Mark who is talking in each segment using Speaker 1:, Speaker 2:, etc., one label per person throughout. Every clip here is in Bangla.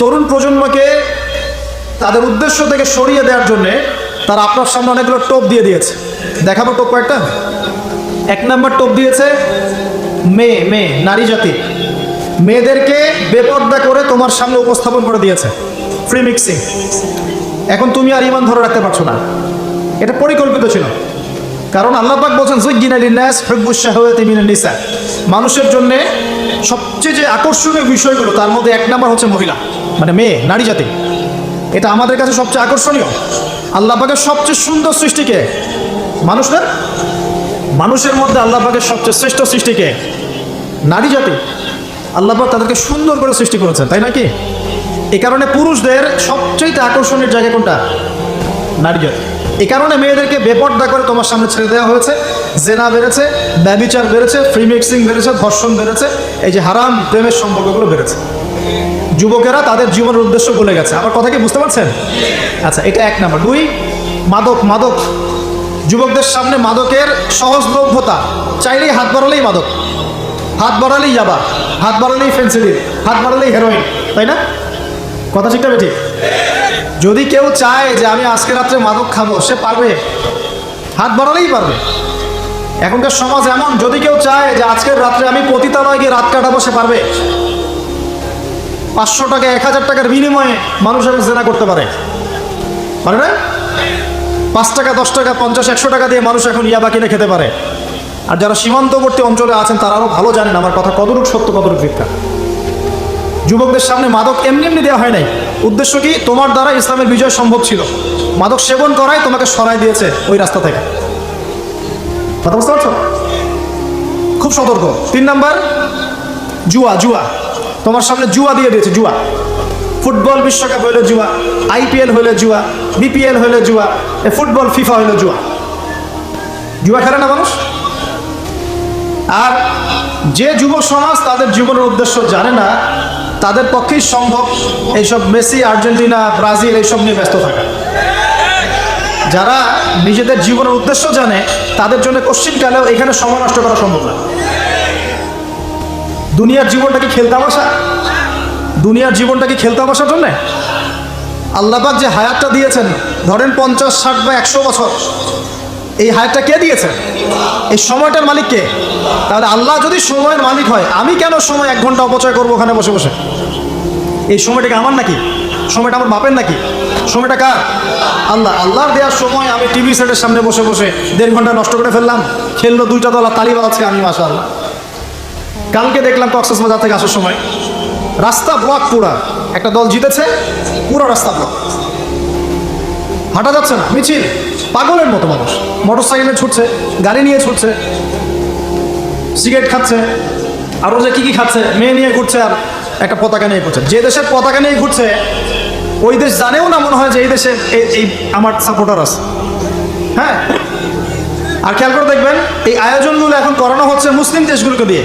Speaker 1: তরুণ প্রজন্মকে তাদের উদ্দেশ্য থেকে সরিয়ে দেওয়ার জন্যে তারা আপনার সামনে অনেকগুলো টোপ দিয়ে দিয়েছে। দেখাবো টোপ কয়েকটা। এক নাম্বার টোপ দিয়েছে, মেয়ে মেয়ে, নারী জাতি। মেয়েদেরকে বেপর্দা করে তোমার সামনে উপস্থাপন করে দিয়েছে। ফ্রি মিক্সিং এখন তুমি আর ইমান ধরে রাখতে পারছ না। এটা পরিকল্পিত ছিল। কারণ আল্লাহ পাক বলছেন জুজ্জিনা লিন্নাস হুব্বুশ শাহাওয়াতি মিনান নিসা। মানুষের জন্য সবচেয়ে যে আকর্ষণীয় বিষয়গুলো, তার মধ্যে এক নাম্বার হচ্ছে মহিলা। মানে মেয়ে, নারী জাতি। এটা আমাদের কাছে সবচেয়ে আকর্ষণীয়। আল্লাহ পাকের সবচেয়ে সুন্দর সৃষ্টিকে মানুষ না মানুষের মধ্যে আল্লাহ পাকের সবচেয়ে শ্রেষ্ঠ সৃষ্টিকে নারী জাতি। আল্লাহ তাদেরকে সুন্দর করে সৃষ্টি করেছেন, তাই নাকি এই কারণে পুরুষদের সবচেয়ে আকর্ষণের জায়গা কোনটা? নারী জাতি। এ কারণে মেয়েদেরকে বেপর্দা করে তোমার সামনে ছেড়ে দেওয়া হয়েছে, জেনা বেড়েছে ব্যবিচার বেড়েছে, ফ্রি মিক্সিং বেড়েছে, ধর্ষণ বেড়েছে, এই যে হারাম প্রেমের সম্পর্কগুলো বেড়েছে। যুবকেরা তাদের জীবনের উদ্দেশ্য ভুলে গেছে। আমার কথা কি বুঝতে পারছেন? আচ্ছা এটা এক নাম্বার। দুই, মাদক মাদক। যুবকদের সামনে মাদকের সহজলভ্যতা। চাইলেই হাত বাড়ালেই মাদক। হাত বাড়ালেই যাবা হাত বাড়ালেই ফেন্সিডিল হাত বাড়ালেই হেরোইন তাই না? কথা ঠিকটা ঠিক যদি কেউ চায় যে আমি আজকে রাত্রে মাদক খাব, সে পারবে। হাত বাড়ালেই পারবে। এখনকার সমাজ এমন। যদি কেউ চায় যে আজকের রাত্রে আমি পতিতালয় গিয়ে রাত কাটাবো, সে পারবে। পাঁচশো টাকা, এক হাজার টাকার বিনিময়ে মানুষ এখন জেনা করতে পারে। পারে না? পাঁচ টাকা, দশ টাকা, পঞ্চাশ, একশো টাকা দিয়ে মানুষ এখন ইয়াবা কিনে খেতে পারে। আর যারা সীমান্তবর্তী অঞ্চলে আছেন, তারা আরও ভালো জানেন আমার কথা কতটুক সত্য, কতটুক মিথ্যা। যুবকদের সামনে মাদক এমনি এমনি দেওয়া হয় নাই। উদ্দেশ্য কি? তোমার দ্বারা ইসলামের বিজয় সম্ভব ছিল। মাদক সেবন করায় তোমাকে সরাই দিয়েছে ওই রাস্তা থেকে। কথা বুঝতে পারছ? খুব সতর্ক। তিন নাম্বার, জুয়া জুয়া। তোমার সামনে জুয়া দিয়ে দিয়েছে, জুয়া। ফুটবল বিশ্বকাপ হইলে জুয়া, আইপিএল হইলে জুয়া, বিপিএল হইলে জুয়া ফুটবল, ফিফা হইলে জুয়া। জুয়া খেলে না মানুষ? আর যে যুব সমাজ তাদের জীবনের উদ্দেশ্য জানে না, তাদের পক্ষেই সম্ভব এইসব মেসি, আর্জেন্টিনা, ব্রাজিল এইসব নিয়ে ব্যস্ত থাকা। যারা নিজেদের জীবনের উদ্দেশ্য জানে, তাদের জন্য কোশ্চিনকালেও এখানে সময় নষ্ট করা সম্ভব না। দুনিয়ার জীবনটা কি খেলতামাশা দুনিয়ার জীবনটা কি খেলতামাশার জন্য? আল্লাহবাক যে হায়াতটা দিয়েছেন, ধরেন পঞ্চাশ, ষাট বা একশো বছর, এই হায়াতটা কে দিয়েছেন? এই সময়টার মালিক কে? তাহলে আল্লাহ যদি সময়ের মালিক হয়, আমি কেন সময় এক ঘণ্টা অপচয় করব ওখানে বসে বসে? এই সময়টা কি আমার নাকি? সময়টা আমার বাপের নাকি? সময়টা কার? আল্লাহ, আল্লাহর দেওয়ার সময় আমি টিভি সেটের সামনে বসে বসে দেড় ঘণ্টা নষ্ট করে ফেললাম, খেললো দুইটা দল আর তালি বাজাচ্ছে আমি মাসা আল্লাহ কালকে দেখলাম কক্সেস বাজার থেকে আসার সময়। রাস্তা ব্লক পুরা। একটা দল জিতেছে, পুরো রাস্তা ব্লক হাঁটা যাচ্ছে না, মিছিল। পাগলের মতো মানুষ। মোটর সাইকেলে ছুটছে, গাড়ি নিয়ে ছুটছে, সিগারেট খাচ্ছে আরও যে কী কী খাচ্ছে, মেয়ে নিয়ে ঘুরছে আর একটা পতাকা নিয়ে ঘুরছে। যে দেশের পতাকা নিয়ে ঘুরছে, ওই দেশ জানেও না মনে হয় যে এই দেশে এই আমার সাপোর্টার আছে। হ্যাঁ? আর খেয়াল করে দেখবেন, এই আয়োজনগুলো এখন করানো হচ্ছে মুসলিম দেশগুলোকে দিয়ে।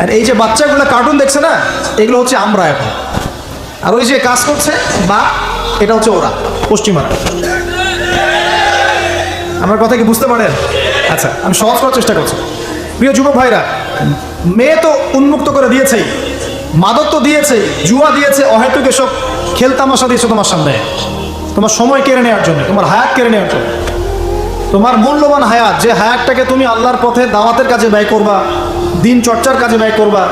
Speaker 1: আর এই যে বাচ্চাগুলো কার্টুন দেখছে না, এগুলো হচ্ছে আমরা এখন। আর ওই যে কাজ করছে, বা, এটা হচ্ছে ওরা, পশ্চিমারা। আমার কথা কি বুঝতে পারেন? আচ্ছা আমি সহজ করার চেষ্টা করছি। প্রিয় যুবক ভাইরা, মেয়ে তো উন্মুক্ত করে দিয়েছেই, মাদক তো দিয়েছে জুয়া দিয়েছে, অহেতুক এসব খেলতামাশা দিয়েছে তোমার সামনে। তোমার সময় কেড়ে নেওয়ার জন্য, তোমার হায়াত কেড়ে নেওয়ার জন্য। তোমার মূল্যবান হায়াত, যে হায়াতটাকে তুমি আল্লাহর পথে দাওয়াতের কাজে ব্যয় করবা দিন চর্চার কাজে ব্যয় করবা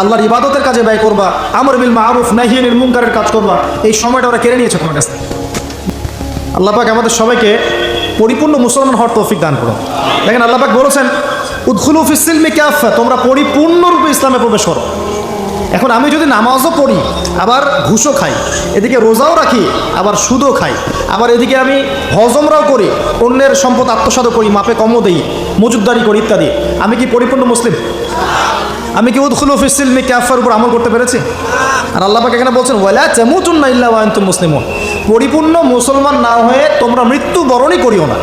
Speaker 1: আল্লাহর ইবাদতের কাজে ব্যয় করবা, আমর বিল মাহরুফ নাহিয়ানের মুঙ্কারের কাজ করবা, এই সময়টা ওরা কেড়ে নিয়েছে তোমার কাছ। থেকে আল্লাহ পাক আমাদের সবাইকে পরিপূর্ণ মুসলমান হওয়ার তৌফিক দান করো দেখেন আল্লাহ পাক বলেছেন, উদ্খুলু ফিসিলমি ক্যাফা তোমরা পরিপূর্ণরূপে ইসলামে প্রবেশ করো। এখন আমি যদি নামাজও পড়ি, আবার ঘুষও খাই, এদিকে রোজাও রাখি, আবার সুদও খাই, আবার এদিকে আমি হজমরাও করি, অন্যের সম্পদ আত্মসাদও করি, মাপে কমও দেই, মজুদদারি করি ইত্যাদি। আমি কি পরিপূর্ণ মুসলিম? আমি কি উদ্খুলু ফিসিলমি ক্যাফার উপর আমল করতে পেরেছি? আর আল্লাহ পাক এখানে বলছেন, ওয়ালা চামুতুন না ইল্লা ওয়া আনতুম মুসলিমুন। পরিপূর্ণ মুসলমান না হয়ে তোমরা মৃত্যু বরণই করিও না।